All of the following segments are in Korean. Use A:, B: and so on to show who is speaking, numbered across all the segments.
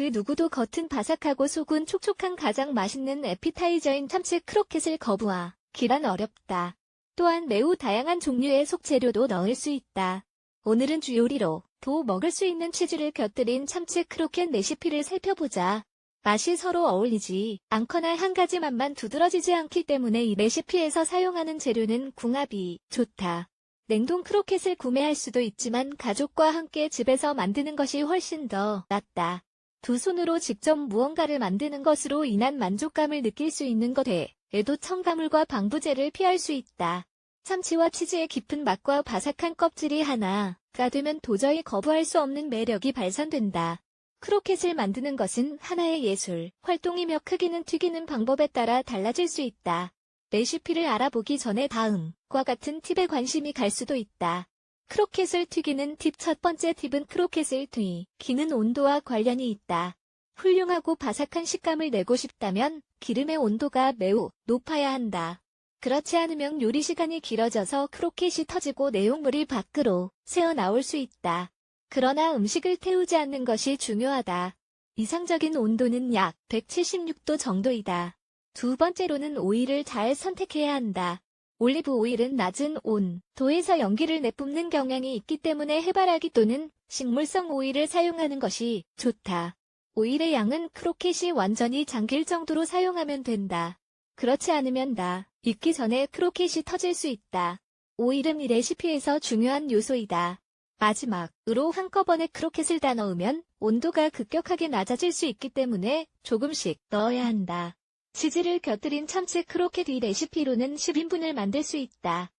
A: 그 누구도 겉은 바삭하고 속은 촉촉한 가장 맛있는 에피타이저인 참치 크로켓을 거부하 기란 어렵다. 또한 매우 다양한 종류의 속재료도 넣을 수 있다. 오늘은 주요리로 도 먹을 수 있는 치즈를 곁들인 참치 크로켓 레시피를 살펴보자. 맛이 서로 어울리지 않거나 한 가지 맛만 두드러지지 않기 때문에 이 레시피에서 사용하는 재료는 궁합이 좋다. 냉동 크로켓을 구매할 수도 있지만 가족과 함께 집에서 만드는 것이 훨씬 더 낫다. 두 손으로 직접 무언가를 만드는 것으로 인한 만족감을 느낄 수 있는 것에 에도 첨가물과 방부제를 피할 수 있다. 참치와 치즈의 깊은 맛과 바삭한 껍질이 하나가 되면 도저히 거부할 수 없는 매력이 발산된다. 크로켓을 만드는 것은 하나의 예술, 활동이며 크기는 튀기는 방법에 따라 달라질 수 있다. 레시피를 알아보기 전에 다음과 같은 팁에 관심이 갈 수도 있다. 크로켓을 튀기는 팁 첫 번째 팁은 크로켓을 튀기는 온도와 관련이 있다. 훌륭하고 바삭한 식감을 내고 싶다면 기름의 온도가 매우 높아야 한다. 그렇지 않으면 요리 시간이 길어져서 크로켓이 터지고 내용물이 밖으로 새어 나올 수 있다. 그러나 음식을 태우지 않는 것이 중요하다. 이상적인 온도는 약 176도 정도이다. 두 번째로는 오일을 잘 선택해야 한다. 올리브 오일은 낮은 온 도에서 연기를 내뿜는 경향이 있기 때문에 해바라기 또는 식물성 오일을 사용하는 것이 좋다. 오일의 양은 크로켓이 완전히 잠길 정도로 사용하면 된다. 그렇지 않으면 다 익기 전에 크로켓이 터질 수 있다. 오일은 이 레시피에서 중요한 요소이다. 마지막으로 한꺼번에 크로켓을 다 넣으면 온도가 급격하게 낮아질 수 있기 때문에 조금씩 넣어야 한다. 치즈를 곁들인 참치 크로켓 이 레시피로는 10인분을 만들 수 있다.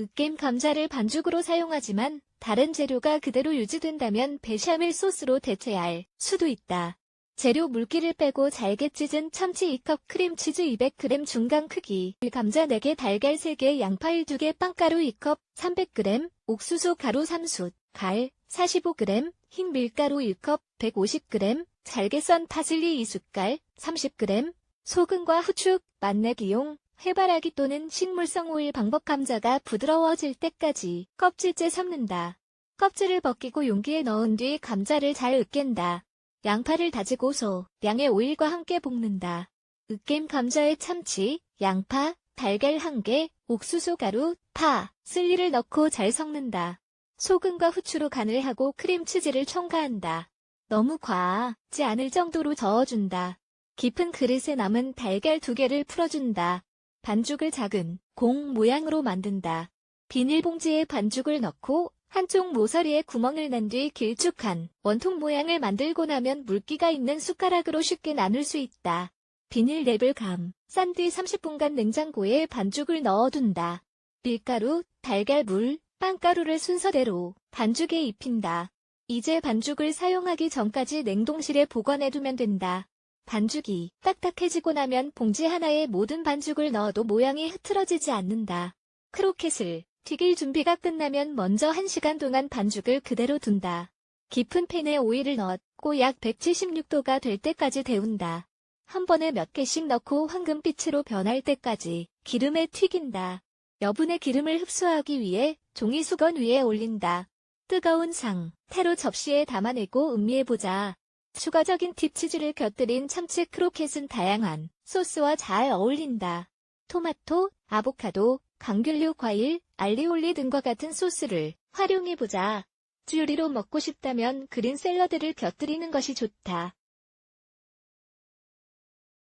A: 으깬 감자를 반죽으로 사용하지만 다른 재료가 그대로 유지된다면 베샤멜 소스로 대체할 수도 있다. 재료 물기를 빼고 잘게 찢은 참치 2컵 크림치즈 200g 중간 크기 감자 4개 달걀 3개 양파 1-2개 빵가루 2컵 300g 옥수수 가루 3숯 갈 45g 흰 밀가루 1컵 150g 잘게 썬 파슬리 2숟갈 30g 소금과 후추 맛내기 용 해바라기 또는 식물성 오일 방법 감자가 부드러워질 때까지 껍질째 삶는다. 껍질을 벗기고 용기에 넣은 뒤 감자를 잘 으깬다. 양파를 다지고서 양의 오일과 함께 볶는다. 으깬 감자에 참치, 양파, 달걀 1개, 옥수수 가루, 파, 슬리를 넣고 잘 섞는다. 소금과 후추로 간을 하고 크림치즈를 첨가한다. 너무 과하지 않을 정도로 저어준다. 깊은 그릇에 남은 달걀 두 개를 풀어준다. 반죽을 작은 공 모양으로 만든다. 비닐봉지에 반죽을 넣고 한쪽 모서리에 구멍을 낸뒤 길쭉한 원통 모양을 만들고 나면 물기가 있는 숟가락으로 쉽게 나눌 수 있다. 비닐랩을 감, 싼 뒤 30분간 냉장고에 반죽을 넣어둔다. 밀가루, 달걀물, 빵가루를 순서대로 반죽에 입힌다. 이제 반죽을 사용하기 전까지 냉동실에 보관해두면 된다. 반죽이 딱딱해지고 나면 봉지 하나에 모든 반죽을 넣어도 모양이 흐트러지지 않는다. 크로켓을 튀길 준비가 끝나면 먼저 1시간 동안 반죽을 그대로 둔다. 깊은 팬에 오일을 넣고 약 176도가 될 때까지 데운다. 한 번에 몇 개씩 넣고 황금빛으로 변할 때까지 기름에 튀긴다. 여분의 기름을 흡수하기 위해 종이 수건 위에 올린다. 뜨거운 상태로 접시에 담아내고 음미해보자. 추가적인 팁 치즈를 곁들인 참치 크로켓은 다양한 소스와 잘 어울린다. 토마토, 아보카도, 감귤류 과일, 알리올리 등과 같은 소스를 활용해보자. 주요리로 먹고 싶다면 그린 샐러드를 곁들이는 것이 좋다.